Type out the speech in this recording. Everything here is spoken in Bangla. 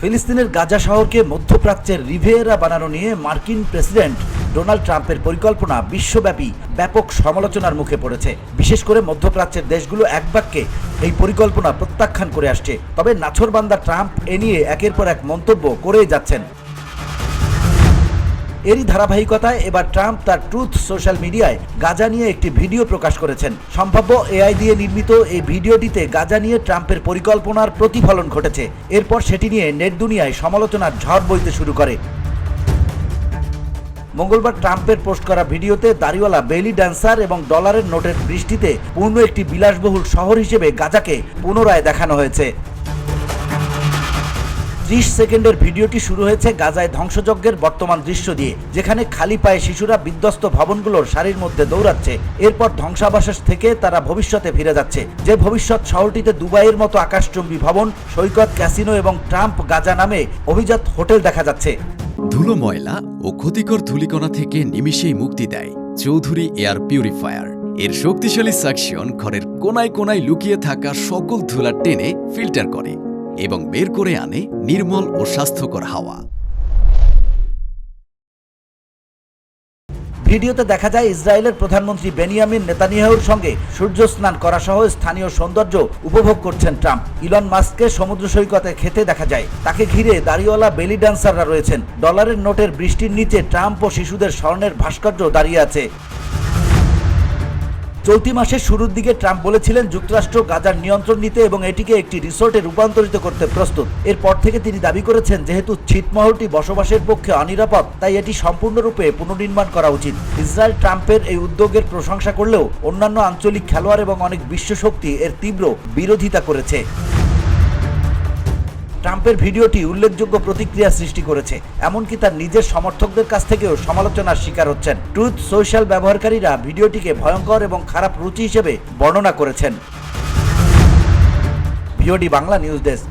ফিলিস্তিনের গাজা শহরকে মধ্যপ্রাচ্যের রিভেরা বানানো নিয়ে মার্কিন প্রেসিডেন্ট ডোনাল্ড ট্রাম্পের পরিকল্পনা বিশ্বব্যাপী ব্যাপক সমালোচনার মুখে পড়েছে। বিশেষ করে মধ্যপ্রাচ্যের দেশগুলো এক বাক্যে এই পরিকল্পনা প্রত্যাখ্যান করে আসছে। তবে নাছরবান্দা ট্রাম্প এ নিয়ে একের পর এক মন্তব্য করেই যাচ্ছেন। এরই ধারাবাহিকতায় এবার ট্রাম্প তার ট্রুথ সোশ্যাল মিডিয়ায় গাজা নিয়ে একটি ভিডিও প্রকাশ করেছেন। সম্ভাব্য এআই দিয়ে নির্মিত এই ভিডিওটিতে গাজা নিয়ে ট্রাম্পের পরিকল্পনার প্রতিফলন ঘটেছে। এরপর সেটি নিয়ে নেট দুনিয়ায় সমালোচনার ঝড় বইতে শুরু করে। মঙ্গলবার ট্রাম্পের পোস্ট করা ভিডিওতে দাড়িওয়ালা বেলি ড্যান্সার এবং ডলারের নোটের বৃষ্টিতে পূর্ণ একটি বিলাসবহুল শহর হিসেবে গাজাকে পুনরায় দেখানো হয়েছে। ত্রিশ সেকেন্ডের ভিডিওটি শুরু হয়েছে গাজায় ধ্বংসযজ্ঞের বর্তমান দৃশ্য দিয়ে, যেখানে খালি পায়ে শিশুরা বিধ্বস্ত ভবনগুলোর সারির মধ্যে দৌড়াচ্ছে। এরপর ধ্বংসাবশেষ থেকে তারা ভবিষ্যতে ফিরে যাচ্ছে। যে ভবিষ্যৎ শহরটিতে দুবাইয়ের মতো আকাশচুম্বী ভবন, সৈকত, ক্যাসিনো এবং ট্রাম্প গাজা নামে অভিজাত হোটেল দেখা যাচ্ছে। ধুলো ময়লা ও ক্ষতিকর ধূলিকণা থেকে নিমিষেই মুক্তি দেয় চৌধুরী এয়ার পিউরিফায়ার। এর শক্তিশালী সাকশন ঘরের কোনায় কোনায় লুকিয়ে থাকা সকল ধুলা টেনে ফিল্টার করে। এবং বের করে আনে নির্মল ও স্বাস্থ্যকর হাওয়া। ভিডিওতে দেখা যায় ইসরায়েলের প্রধানমন্ত্রী বেনিয়ামিন নেতানিয়াহুর সঙ্গে সূর্য স্নান করা সহ স্থানীয় সৌন্দর্য উপভোগ করছেন ট্রাম্প। ইলন মাস্ককে সমুদ্র সৈকতে খেতে দেখা যায়। তাকে ঘিরে দাড়িওয়ালা বেলি ড্যান্সাররা রয়েছেন। ডলারের নোটের বৃষ্টির নিচে ট্রাম্প ও শিশুদের স্বর্ণের ভাস্কর্য দাঁড়িয়ে আছে। চলতি মাসের শুরুর দিকে ট্রাম্প বলেছিলেন যুক্তরাষ্ট্র গাজার নিয়ন্ত্রণ নিতে এবং এটিকে একটি রিসোর্টে রূপান্তরিত করতে প্রস্তুত। এরপর থেকে তিনি দাবি করেছেন, যেহেতু ছিটমহলটি বসবাসের পক্ষে অনিরাপদ, তাই এটি সম্পূর্ণরূপে পুনর্নির্মাণ করা উচিত। ইসরায়েল ট্রাম্পের এই উদ্যোগের প্রশংসা করলেও অন্যান্য আঞ্চলিক খেলোয়াড় এবং অনেক বিশ্বশক্তি এর তীব্র বিরোধিতা করেছে। ট্রাম্পের ভিডিওটি উল্লেখযোগ্য প্রতিক্রিয়া সৃষ্টি করেছে, এমনকি তার নিজের সমর্থকদের কাছ থেকেও সমালোচনার শিকার হচ্ছেন। ট্রুথ সোশ্যাল ব্যবহারকারীরা ভিডিওটিকে ভয়ঙ্কর এবং খারাপ রুচি হিসেবে বর্ণনা করেছেন। VOD Bangla news desk.